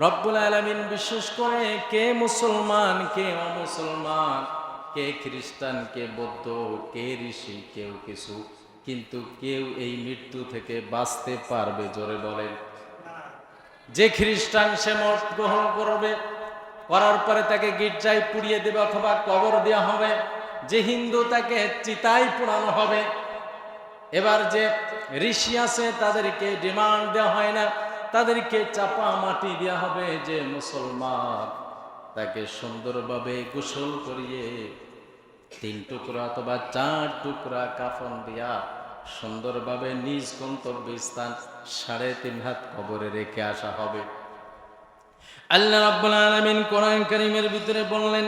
রব্বুল আলমিন বিশেষ করে কে মুসলমান, কে অমুসলমান, কে খ্রিস্টান, কে বৌদ্ধ, কে ঋষি, কেউ কিছু। কিন্তু কেউ এই মৃত্যু থেকে বাঁচতে পারবে, জোরে বলেন। যে খ্রিস্টান সে মত গ্রহণ করবে, করার পরে তাকে গির্জায় পুড়িয়ে দেবে অথবা কবর দেওয়া হবে। যে হিন্দু তাকে চিতায় পোড়ানো হবে। এবার যে ঋষি আছে, তাদেরকে ডিমান্ড দেওয়া হয় না। তাদেরকে চাপা মাটি দেওয়া হবে যে মুসলমান। তাকে সুন্দরভাবে গোসল করিয়ে তিন টুকরা অথবা চার টুকরা কাফন দিয়া সুন্দরভাবে নিজ গন্তব্য স্থান সাড়ে তিন হাত কবরে রেখে আসা হবে। আল্লাহ রাব্বুল আলামিন কোরআন কারীমের ভিতরে বললেন,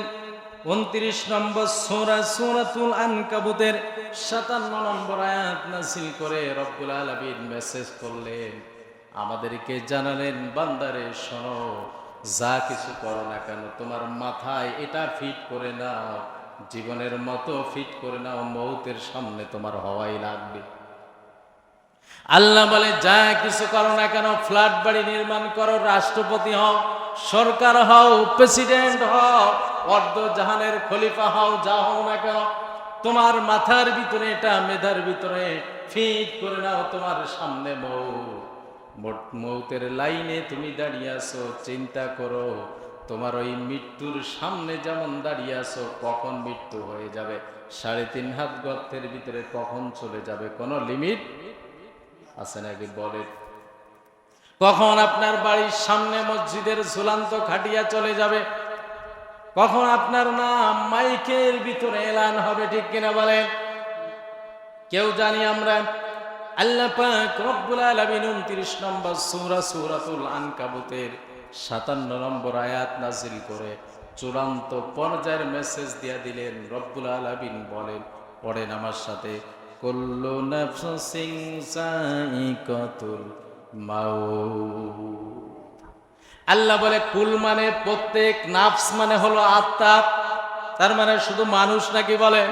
উনত্রিশ নম্বর সূরা সূরাতুল আনকাবুতের 57 নম্বর আয়াত নাসিল করে রব্বুল আলামিন মেসেজ করলেন। আমাদেরকে জানালেন, বান্দারে, শোনো, যা কিছু করো না কেন, তোমার মাথায় এটা ফিট করে নাও, জীবনের মতো ফিট করে নাও, মৌতের সামনে তোমার হওয়াই লাগবে। আল্লাহ বলে, যা কিছু করো না কেন, ফ্ল্যাট বাড়ি নির্মাণ করো, রাষ্ট্রপতি হও, সরকার হও, প্রেসিডেন্ট হও অর্ধ জাহানের খলিফা হও, যা হও না কেন, তোমার মাথার ভিতরে এটা, মেধার ভিতরে ফিট করে নাও, তোমার সামনে মৌ মৌতের লাইনে তুমি দাঁড়িয়ে আছো, চিন্তা করো, তোমার ওই মৃত্যুর সামনে যেমন দাঁড়িয়ে আছো, কখন মৃত্যু হয়ে যাবে? সাড়ে তিন হাত গর্তের ভিতরে কখন চলে যাবে? কোনো লিমিট আছে নাকি? বলে। কখন আপনার বাড়ির সামনে মসজিদের ঝুলান্ত খাটিয়া চলে যাবে? কখন আপনার নাম মাইকের ভিতরে এলান হবে, ঠিক কিনা বলেন? কেউ জানি আমরা আল্লাহ পাক রব্বুল আলামিন 29 নম্বর সূরা সূরাতুল আনকাবুতের 57 নম্বর আয়াত নাজিল করে চূড়ান্ত পর্যায়ের মেসেজ দিয়া দিলেন, রব্বুল আলামিন বলেন, পড়েন আমার সাথে, কুল্লু নাফসিন সাইকাতুল মাউত। আল্লাহ বলে, কুল মানে প্রত্যেক নাফস মানে হলো আত্মা। তার মানে শুধু মানুষ নাকি বলে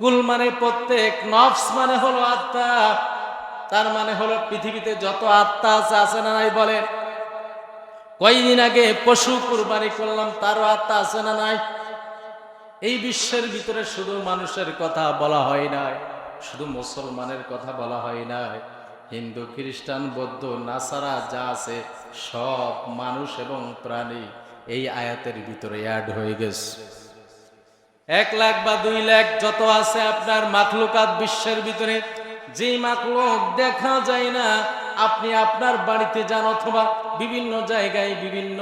কুল মানে প্রত্যেক, নফস মানে হলো আত্মা। তার মানে হলো পৃথিবীতে যত আত্মা আছে আছে না নাই বলে। কয়দিন আগে পশু কুরবানি করলাম, তারও আত্মা আছে না নাই। এই বিশ্বের ভিতরে শুধু মানুষের কথা বলা হয় নাই, শুধু মুসলমানের কথা বলা হয় নাই। হিন্দু, খ্রিস্টান, বৌদ্ধ, নাসারা যা আছে, সব মানুষ এবং প্রাণী এই আয়াতের ভিতরে অ্যাড হয়ে গেছে। এক লাখ বা দুই লাখ যত আছে আপনার মাখলুকাত বিশ্বের ভিতরে, যেই মাখলুক দেখা যায় না, আপনি আপনার বাড়িতে যান অথবা বিভিন্ন জায়গায় বিভিন্ন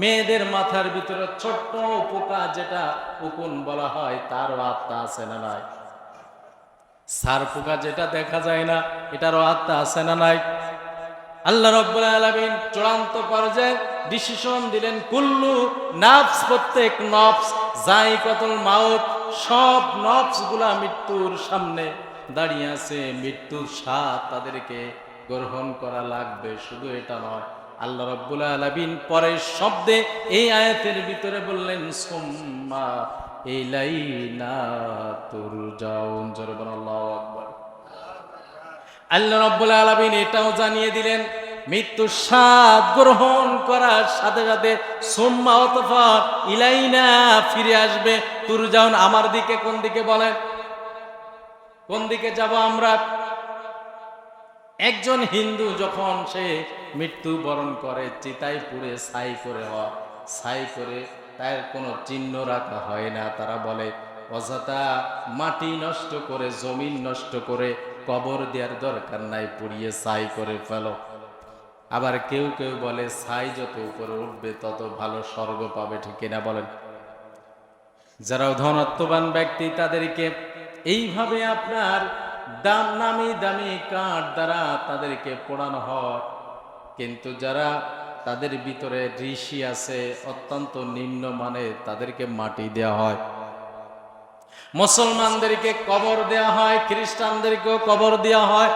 মেয়েদের মাথার ভিতরে ছোট্ট পোকা যেটা উকুন বলা হয়, তারও আত্মা আছে না নাই? সার পোকা যেটা দেখা যায় না, এটারও আত্মা আছে না নাই? আল্লাহ রব্বুল আলামিন চূড়ান্ত পর্যায়ে ডিসিশন দিলেন, কুল্লু নাফস, প্রত্যেক নফস যাই কতল মাউত, সব নফসগুলা মৃত্যুর সামনে দাঁড়িয়ে আছে। মৃত্যুর স্বাদ তাদেরকে গ্রহণ করা লাগবে। শুধু এটা নয়, আল্লাহ রব্বুল আলামিন পরের শব্দে এই আয়াতের ভিতরে বললেন, সুম্মা ইলাইনা তুরজাউন। জোরে বলেন, আল্লাহু আকবার। আল্লাহ রব্বুল আলামিন এটাও জানিয়ে দিলেন, মৃত্যু স্বাদ গ্রহণ করার সাথে সাথে সোম্মা অতফা ইলাইনা ফিরে আসবে। তুরজাউন আমার দিকে কোন দিকে বলেন? কোন দিকে যাব আমরা? একজন হিন্দু যখন সে মৃত্যু বরণ করে, চিতায় পুড়ে ছাই করে হয়, ছাই করে তার কোনো চিহ্ন রাখা হয় না, তারা বলে অযথা মাটি নষ্ট করে, জমিন নষ্ট করে কবর দেওয়ার দরকার নাই, পুড়িয়ে ছাই করে ফেলো। আবার কেউ কেউ বলে, ছাই যত উপরে উঠবে, তত ভালো স্বর্গ পাবে, ঠিক কিনা বলেন? যারা ধনত্ববান ব্যক্তি, তাদেরকে এইভাবে আপনার দাম নামি দামি কাঠ দ্বারা তাদেরকে পোড়ানো হয়। কিন্তু যারা তাদের ভিতরে ঋষি আছে, অত্যন্ত নিম্ন মানে তাদেরকে মাটি দেওয়া হয়। মুসলমানদেরকে কবর দেওয়া হয়, খ্রিস্টানদেরকেও কবর দেওয়া হয়,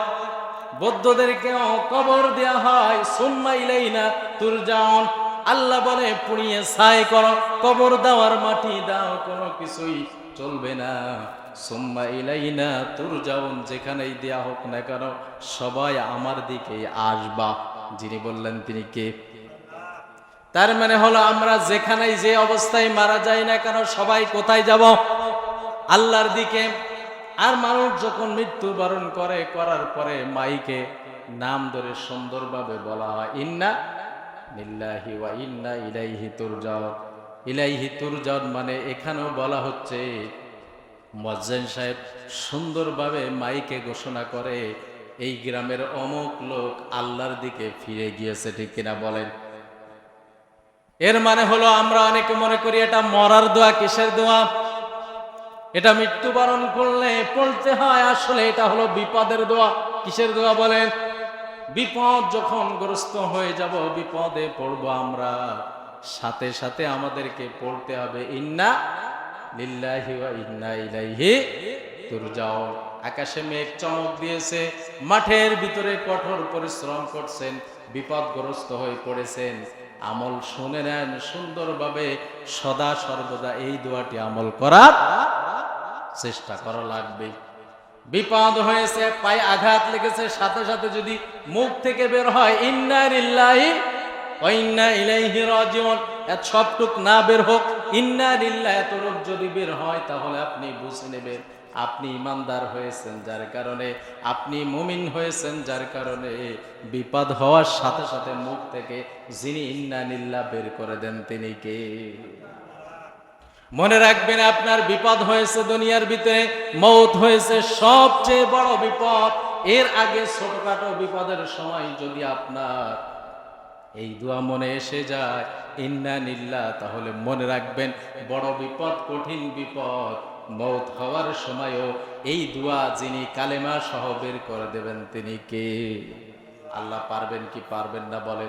বৌদ্ধদেরকেও কবর দেওয়া হয়। সুম্মা ইলাইনা তুরজাউন। আল্লাহ বলে, পুড়িয়ে ছাই করো, কবর দেওয়ার মাটি দাও, কোনো কিছুই চলবে না। সুম্মা ইলাইনা তুরজাউন, যেখানেই দেয়া হোক না কেন, সবাই আমার দিকে আসবা। যিনি বললেন, তিনি কে? তার মানে হলো, আমরা যেখানেই যে অবস্থায় মারা যাই না কেন, সবাই কোথায় যাব? আল্লাহর দিকে। আর মানুষ যখন মৃত্যুবরণ করে, করার পরে মাইকে নাম ধরে সুন্দরভাবে বলা হয়, ইন্না লিল্লাহি ওয়া ইন্না ইলাইহি তুরজাউন। ইলাইহি তুরজাউন মানে এখানেও বলা হচ্ছে মজ্জেন সাহেব সুন্দরভাবে মাইকে ঘোষণা করে, এই গ্রামের অমুক লোক আল্লাহর দিকে ফিরে গিয়েছে, ঠিক কিনা বলেন? এর মানে হলো আমরা অনেকে মনে করি এটা মরার দোয়া, কিসের দোয়া? এটা মৃত্যুবরণ করলে পড়তে হয় আসলে এটা হলো বিপদের দোয়া। কিসের দোয়া বলেন? বিপদ যখন গ্রস্ত হয়ে যাব, বিপদে পড়ব আমরা। সাথে সাথে আমাদেরকে পড়তে হবে, ইন্না আকাশে মেঘ চমক দিয়েছে, মাঠের ভিতরে কঠোর পরিশ্রম করছেন, বিপদগ্রস্ত হয়ে পড়েছেন। আমল শুনে নেন সুন্দরভাবে, সদা সর্বদা এই দোয়াটি আমল করার চেষ্টা করা লাগবে। বিপদ হয়েছে, পায়ে আঘাত লেগেছে, সাথে সাথে যদি মুখ থেকে বের হয়, ইন্না লিল্লাহি ওয়া ইন্না ইলাইহি রাজিউন এত সবটুক না বের হোক, ইন্না লিল্লাহ এতটুক যদি বের হয়, তাহলে আপনি বুঝে নেবেন, আপনি ইমানদার হয়েছেন, যার কারণে আপনি মুমিন হয়েছেন, যার কারণে বিপদ হওয়ার সাথে সাথে মুখ থেকে যিনি ইন্না নিল্লা বের করে দেন, তিনি কে? মনে রাখবেন আপনার বিপদ হয়েছে দুনিয়ার ভিতরে, মৌত হয়েছে সবচেয়ে বড় বিপদ। এর আগে ছোটখাটো বিপদের সময় যদি আপনার এই দোয়া মনে এসে যায়, ইন্না নিল্লা তাহলে মনে রাখবেন বড় বিপদ, কঠিন বিপদ, মৌত হওয়ার সময়ও এই দোয়া যিনি কালেমা সহ বের করে দেবেন তিনি কে? আল্লাহ পারবেন কি পারবেন না বলেন।